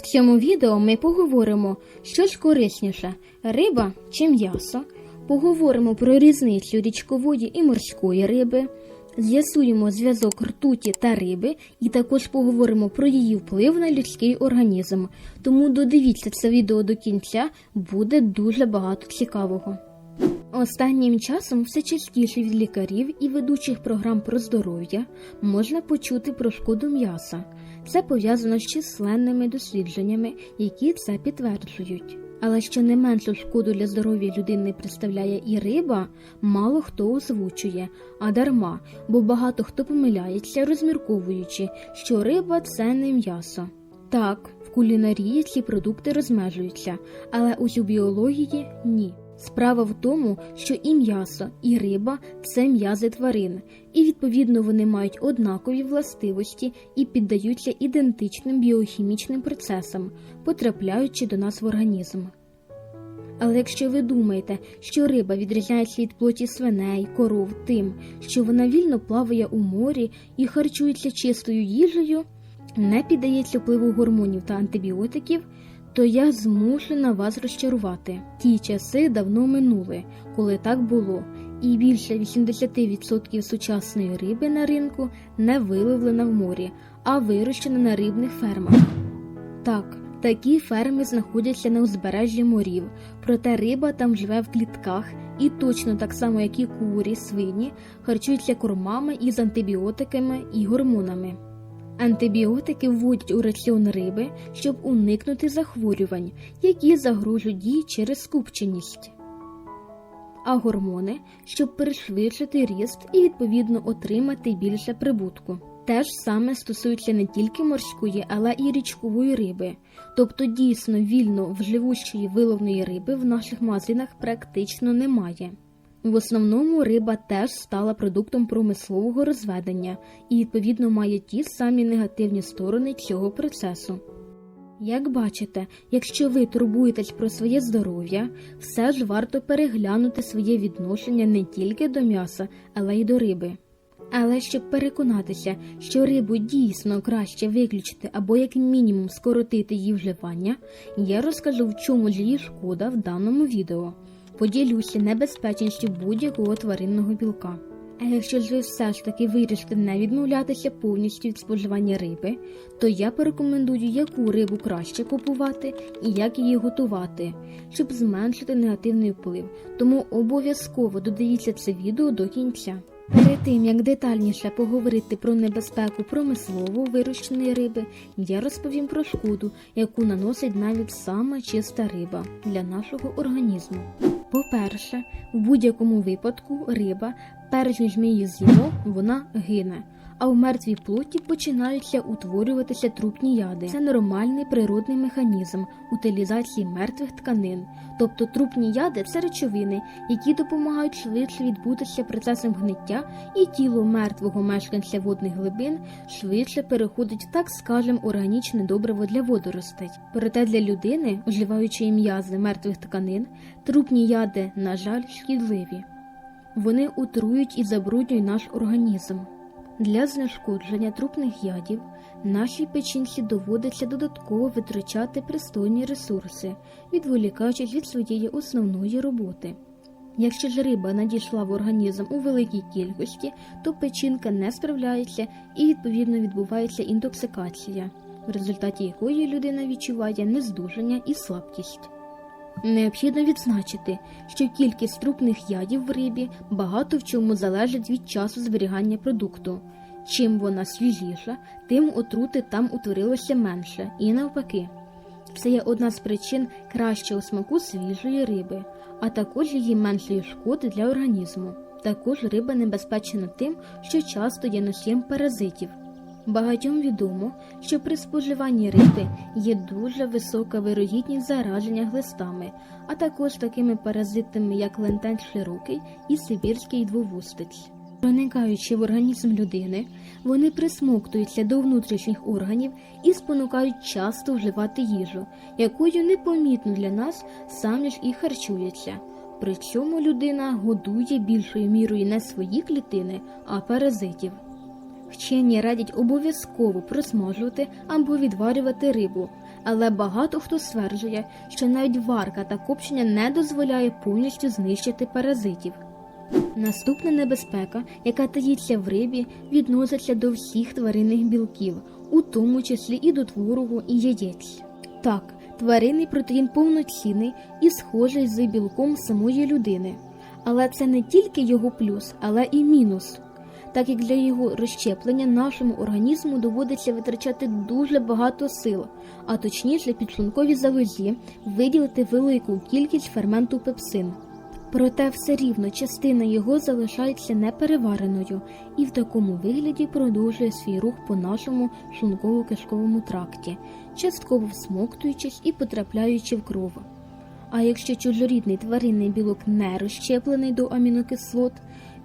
В цьому відео ми поговоримо, що ж корисніше риба чи м'ясо. Поговоримо про різницю річкової і морської риби, з'ясуємо зв'язок ртуті та риби, і також поговоримо про її вплив на людський організм. Тому додивіться це відео до кінця, буде дуже багато цікавого. Останнім часом все частіше від лікарів і ведучих програм про здоров'я можна почути про шкоду м'яса. Це пов'язано з численними дослідженнями, які це підтверджують. Але що не меншу шкоду для здоров'я людини представляє і риба, мало хто озвучує, а дарма, бо багато хто помиляється, розмірковуючи, що риба це не м'ясо. Так, в кулінарії ці продукти розмежуються, але у біології ні. Справа в тому, що і м'ясо, і риба це м'язи тварин, і відповідно вони мають однакові властивості і піддаються ідентичним біохімічним процесам, потрапляючи до нас в організм. Але якщо ви думаєте, що риба відрізняється від плоті свиней, коров тим, що вона вільно плаває у морі і харчується чистою їжею, не піддається впливу гормонів та антибіотиків, то я змушена вас розчарувати. Ті часи давно минули, коли так було, і більше 80% сучасної риби на ринку не виловлена в морі, а вирощена на рибних фермах. Так, такі ферми знаходяться на узбережжі морів, проте риба там живе в клітках і точно так само, як і курі, свині, харчуються кормами із антибіотиками і гормонами. Антибіотики вводять у раціон риби, щоб уникнути захворювань, які загрожують їй через скупченість, а гормони, щоб пришвидшити ріст і відповідно отримати більше прибутку. Те ж саме стосується не тільки морської, але і річкової риби, тобто дійсно вільно вживущої виловної риби в наших магазинах практично немає. В основному риба теж стала продуктом промислового розведення і, відповідно, має ті самі негативні сторони цього процесу. Як бачите, якщо ви турбуєтесь про своє здоров'я, все ж варто переглянути своє відношення не тільки до м'яса, але й до риби. Але щоб переконатися, що рибу дійсно краще виключити або як мінімум скоротити її вживання, я розкажу в чому ж її шкода в даному відео. Поділюся небезпечністю будь-якого тваринного білка. А якщо ж ви все ж таки вирішите не відмовлятися повністю від споживання риби, то я порекомендую, яку рибу краще купувати і як її готувати, щоб зменшити негативний вплив. Тому обов'язково додивіться це відео до кінця. Перед тим як детальніше поговорити про небезпеку промислово вирощеної риби, я розповім про шкоду, яку наносить навіть сама чиста риба для нашого організму. По-перше, в будь-якому випадку риба, перш ніж ми її з'їмо, вона гине. А в мертвій плоті починаються утворюватися трупні яди. Це нормальний природний механізм утилізації мертвих тканин. Тобто трупні яди це речовини, які допомагають швидше відбутися процесом гниття, і тіло мертвого мешканця водних глибин швидше переходить в, так скажем, органічне добриво для водоростей. Проте для людини, вживаючи м'язи мертвих тканин, трупні яди, на жаль, шкідливі. Вони утрують і забруднюють наш організм. Для знешкодження трупних ядів нашій печінці доводиться додатково витрачати пристойні ресурси, відволікаючись від своєї основної роботи. Якщо ж риба надійшла в організм у великій кількості, то печінка не справляється і відповідно відбувається інтоксикація, в результаті якої людина відчуває нездужання і слабкість. Необхідно відзначити, що кількість трупних ядів в рибі багато в чому залежить від часу зберігання продукту. Чим вона свіжіша, тим отрути там утворилося менше, і навпаки. Це є одна з причин кращого смаку свіжої риби, а також її меншої шкоди для організму. Також риба небезпечна тим, що часто є носієм паразитів. Багатьом відомо, що при споживанні риби є дуже висока вирогідність зараження глистами, а також такими паразитами, як лентень широкий і сибірський двовустець. Проникаючи в організм людини, вони присмоктуються до внутрішніх органів і спонукають часто вживати їжу, якою непомітно для нас самі ж і харчуються. При цьому людина годує більшою мірою не свої клітини, а паразитів. Вчені радять обов'язково просмажувати або відварювати рибу, Але багато хто стверджує, що навіть варка та копчення не дозволяє повністю знищити паразитів. Наступна небезпека, яка таїться в рибі, відноситься до всіх тваринних білків, у тому числі і до творогу і яєць. Так, тваринний протеїн повноцінний і схожий з білком самої людини. Але це не тільки його плюс, але і мінус. Так як для його розщеплення нашому організму доводиться витрачати дуже багато сил, а точніше підшлунковій залозі виділити велику кількість ферменту пепсин. Проте все рівно частина його залишається неперевареною і в такому вигляді продовжує свій рух по нашому шлунково-кишковому тракті, частково всмоктуючись і потрапляючи в кров. А якщо чужорідний тваринний білок не розщеплений до амінокислот,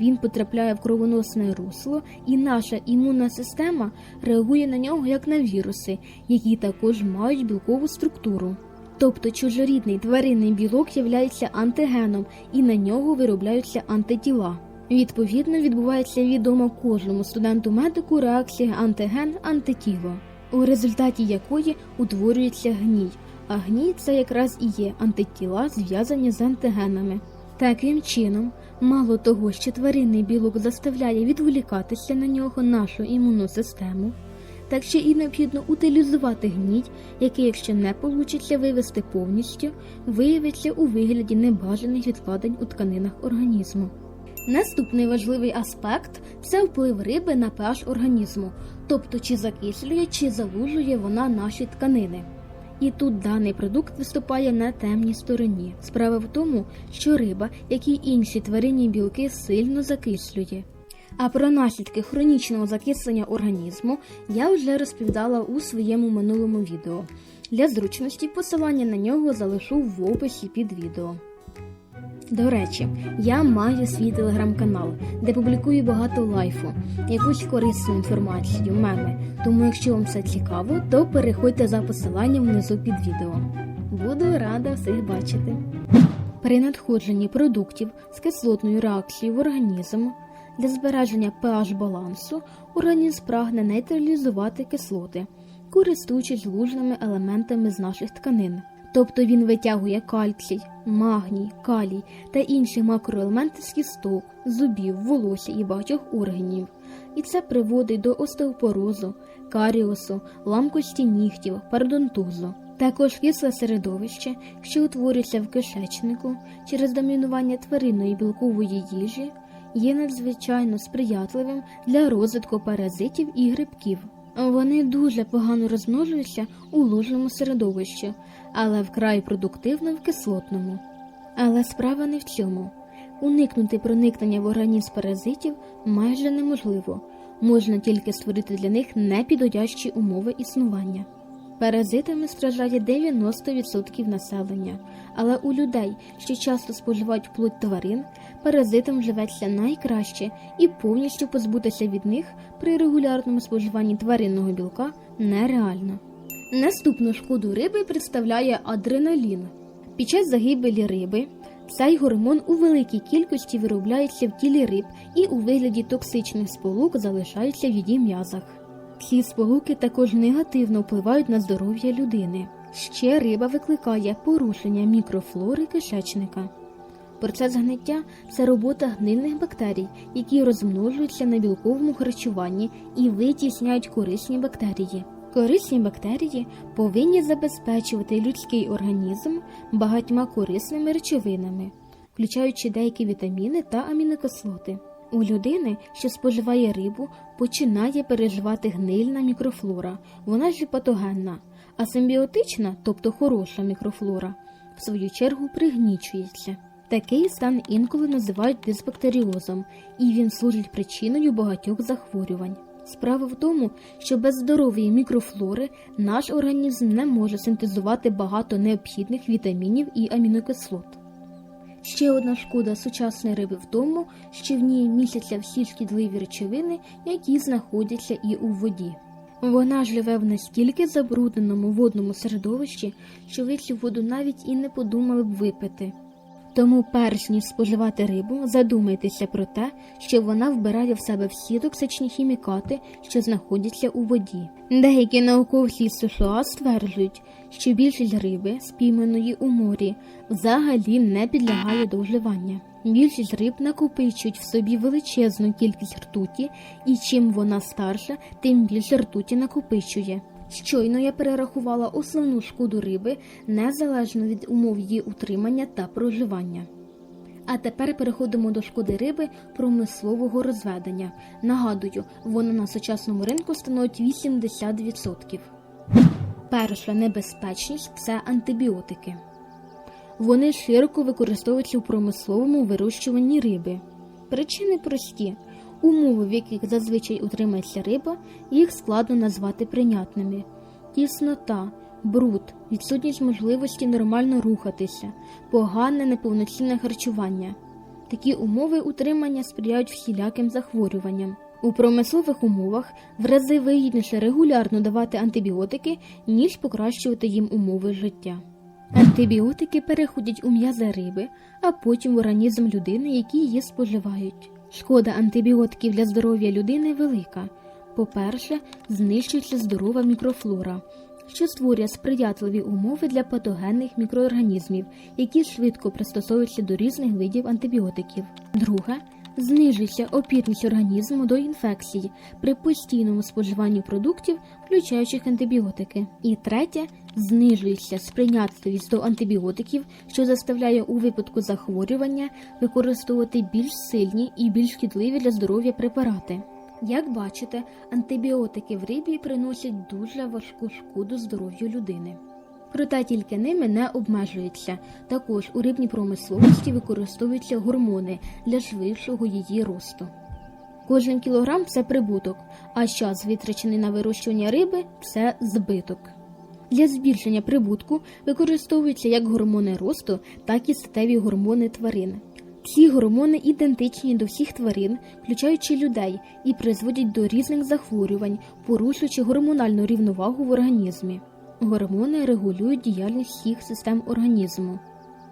він потрапляє в кровоносне русло, і наша імунна система реагує на нього як на віруси, які також мають білкову структуру. Тобто чужорідний тваринний білок являється антигеном і на нього виробляються антитіла. Відповідно, відбувається відома кожному студенту медику реакція антиген-антитіло, у результаті якої утворюється гній. А гній це якраз і є антитіла, зв'язані з антигенами. Таким чином, мало того, що тваринний білок заставляє відволікатися на нього нашу імунну систему, так ще і необхідно утилізувати гній, який, якщо не получиться вивести повністю, виявиться у вигляді небажаних відкладень у тканинах організму. Наступний важливий аспект це вплив риби на pH організму, тобто чи закислює, чи залужує вона наші тканини. І тут даний продукт виступає на темній стороні. Справа в тому, що риба, як і інші тваринні білки, сильно закислює. А про наслідки хронічного закислення організму я вже розповідала у своєму минулому відео. Для зручності посилання на нього залишу в описі під відео. До речі, я маю свій телеграм-канал, де публікую багато лайфу, якусь корисну інформацію, меми. Тому, якщо вам все цікаво, то переходьте за посиланням внизу під відео. Буду рада всіх бачити. При надходженні продуктів з кислотною реакцією в організм для збереження pH балансу організм прагне нейтралізувати кислоти, користуючись лужними елементами з наших тканин. Тобто він витягує кальцій, магній, калій та інші макроелементи з кісток, зубів, волосся і багатьох органів. І це приводить до остеопорозу, каріосу, ламкості нігтів, пародонтозу. Також кисле середовище, що утворюється в кишечнику через домінування тваринної білкової їжі, є надзвичайно сприятливим для розвитку паразитів і грибків. Вони дуже погано розмножуються у лужному середовищі, але вкрай продуктивно в кислотному. Але справа не в цьому. Уникнути проникнення в організм паразитів майже неможливо, можна тільки створити для них непідходящі умови існування. Паразитами страждає 90% населення, але у людей, що часто споживають плоть тварин, паразитам живеться найкраще і повністю позбутися від них при регулярному споживанні тваринного білка нереально. Наступну шкоду риби представляє адреналін. Під час загибелі риби цей гормон у великій кількості виробляється в тілі риб і у вигляді токсичних сполук залишається в її м'язах. Ці сполуки також негативно впливають на здоров'я людини. Ще риба викликає порушення мікрофлори кишечника. Процес гниття це робота гнильних бактерій, які розмножуються на білковому харчуванні і витісняють корисні бактерії. Корисні бактерії повинні забезпечувати людський організм багатьма корисними речовинами, включаючи деякі вітаміни та амінокислоти. У людини, що споживає рибу, починає переживати гнильна мікрофлора, вона ж патогенна, а симбіотична, тобто хороша мікрофлора, в свою чергу пригнічується. Такий стан інколи називають дисбактеріозом, і він служить причиною багатьох захворювань. Справа в тому, що без здорової мікрофлори наш організм не може синтезувати багато необхідних вітамінів і амінокислот. Ще одна шкода сучасної риби в тому, що в ній містяться всі шкідливі речовини, які знаходяться і у воді. Вона живе в настільки забрудненому водному середовищі, що ви цю воду навіть і не подумали б випити. Тому, перш ніж споживати рибу, задумайтеся про те, що вона вбирає в себе всі токсичні хімікати, що знаходяться у воді. Деякі науковці США стверджують, що більшість риби, спійманої у морі, взагалі не підлягає до вживання. Більшість риб накопичують в собі величезну кількість ртуті, і чим вона старша, тим більше ртуті накопичує. Щойно я перерахувала основну шкоду риби незалежно від умов її утримання та проживання. А тепер переходимо до шкоди риби промислового розведення. Нагадую, вона на сучасному ринку становить 80%. Перша небезпечність це антибіотики. Вони широко використовуються у промисловому вирощуванні риби. Причини прості. Умови, в яких зазвичай утримається риба, їх складно назвати прийнятними. Тіснота, бруд, відсутність можливості нормально рухатися, погане неповноцінне харчування. Такі умови утримання сприяють всіляким захворюванням. У промислових умовах в рази вигідніше регулярно давати антибіотики, ніж покращувати їм умови життя. Антибіотики переходять у м'язи риби, а потім в організм людини, які її споживають. Шкода антибіотиків для здоров'я людини велика. По-перше, знищується здорова мікрофлора, що створює сприятливі умови для патогенних мікроорганізмів, які швидко пристосовуються до різних видів антибіотиків. Друге, знижується опірність організму до інфекцій при постійному споживанні продуктів, включаючих антибіотики. І третє, знижується сприйнятливість до антибіотиків, що заставляє у випадку захворювання використовувати більш сильні і більш шкідливі для здоров'я препарати. Як бачите, антибіотики в рибі приносять дуже важку шкоду здоров'ю людини. Проте тільки ними не обмежується. Також у рибній промисловості використовуються гормони для швидшого її росту. Кожен кілограм це прибуток, а час, витрачений на вирощування риби, це збиток. Для збільшення прибутку використовуються як гормони росту, так і статеві гормони тварин. Ці гормони ідентичні до всіх тварин, включаючи людей, і призводять до різних захворювань, порушуючи гормональну рівновагу в організмі. Гормони регулюють діяльність всіх систем організму.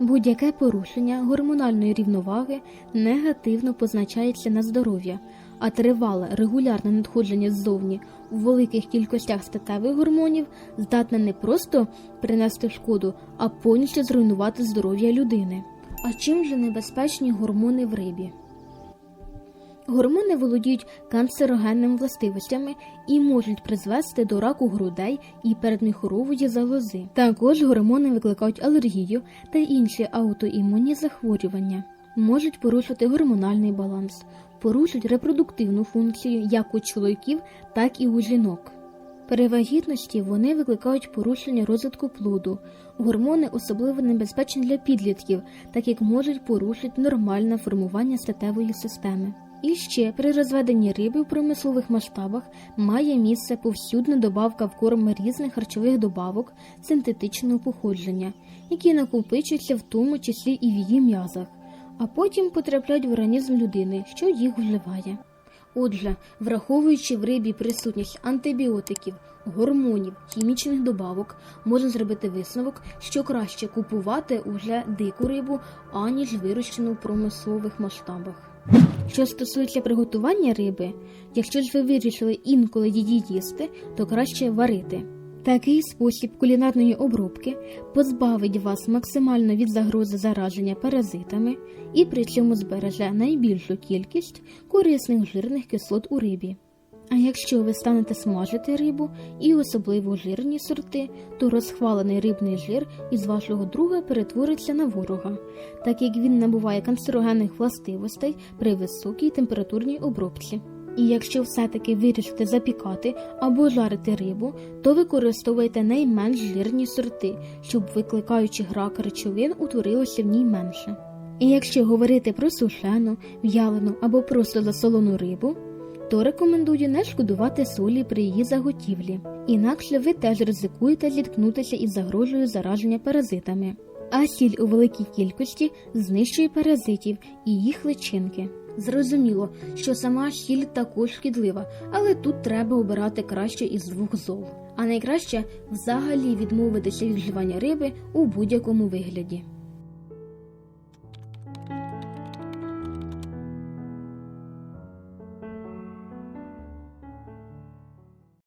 Будь-яке порушення гормональної рівноваги негативно позначається на здоров'я, а тривале регулярне надходження ззовні у великих кількостях статевих гормонів здатне не просто принести шкоду, а повністю зруйнувати здоров'я людини. А чим же небезпечні гормони в рибі? Гормони володіють канцерогенними властивостями і можуть призвести до раку грудей і передміхорової залози. Також гормони викликають алергію та інші аутоімунні захворювання, можуть порушити гормональний баланс, порушують репродуктивну функцію як у чоловіків, так і у жінок. При вагітності вони викликають порушення розвитку плоду. Гормони особливо небезпечні для підлітків, так як можуть порушити нормальне формування статевої системи. І ще при розведенні риби в промислових масштабах має місце повсюдна добавка в корм різних харчових добавок синтетичного походження, які накопичуються в тому числі і в її м'язах, а потім потрапляють в організм людини, що їх вживає. Отже, враховуючи в рибі присутність антибіотиків, гормонів, хімічних добавок, можна зробити висновок, що краще купувати уже дику рибу, аніж вирощену в промислових масштабах. Що стосується приготування риби, якщо ж ви вирішили інколи її їсти, то краще варити. Такий спосіб кулінарної обробки позбавить вас максимально від загрози зараження паразитами і при цьому збереже найбільшу кількість корисних жирних кислот у рибі. А якщо ви станете смажити рибу і особливо жирні сорти, то розхвалений рибний жир із вашого друга перетвориться на ворога, так як він набуває канцерогенних властивостей при високій температурній обробці. І якщо все-таки вирішите запікати або жарити рибу, то використовуйте найменш жирні сорти, щоб викликаючи грак речовин утворилося в ній менше. І якщо говорити про сушену, в'ялену або просто засолену рибу, то рекомендую не шкодувати солі при її заготівлі, інакше ви теж ризикуєте зіткнутися із загрожею зараження паразитами. А сіль у великій кількості знищує паразитів і їх личинки. Зрозуміло, що сама сіль також шкідлива, але тут треба обирати краще із двох зол. А найкраще взагалі відмовитися від вживання риби у будь-якому вигляді.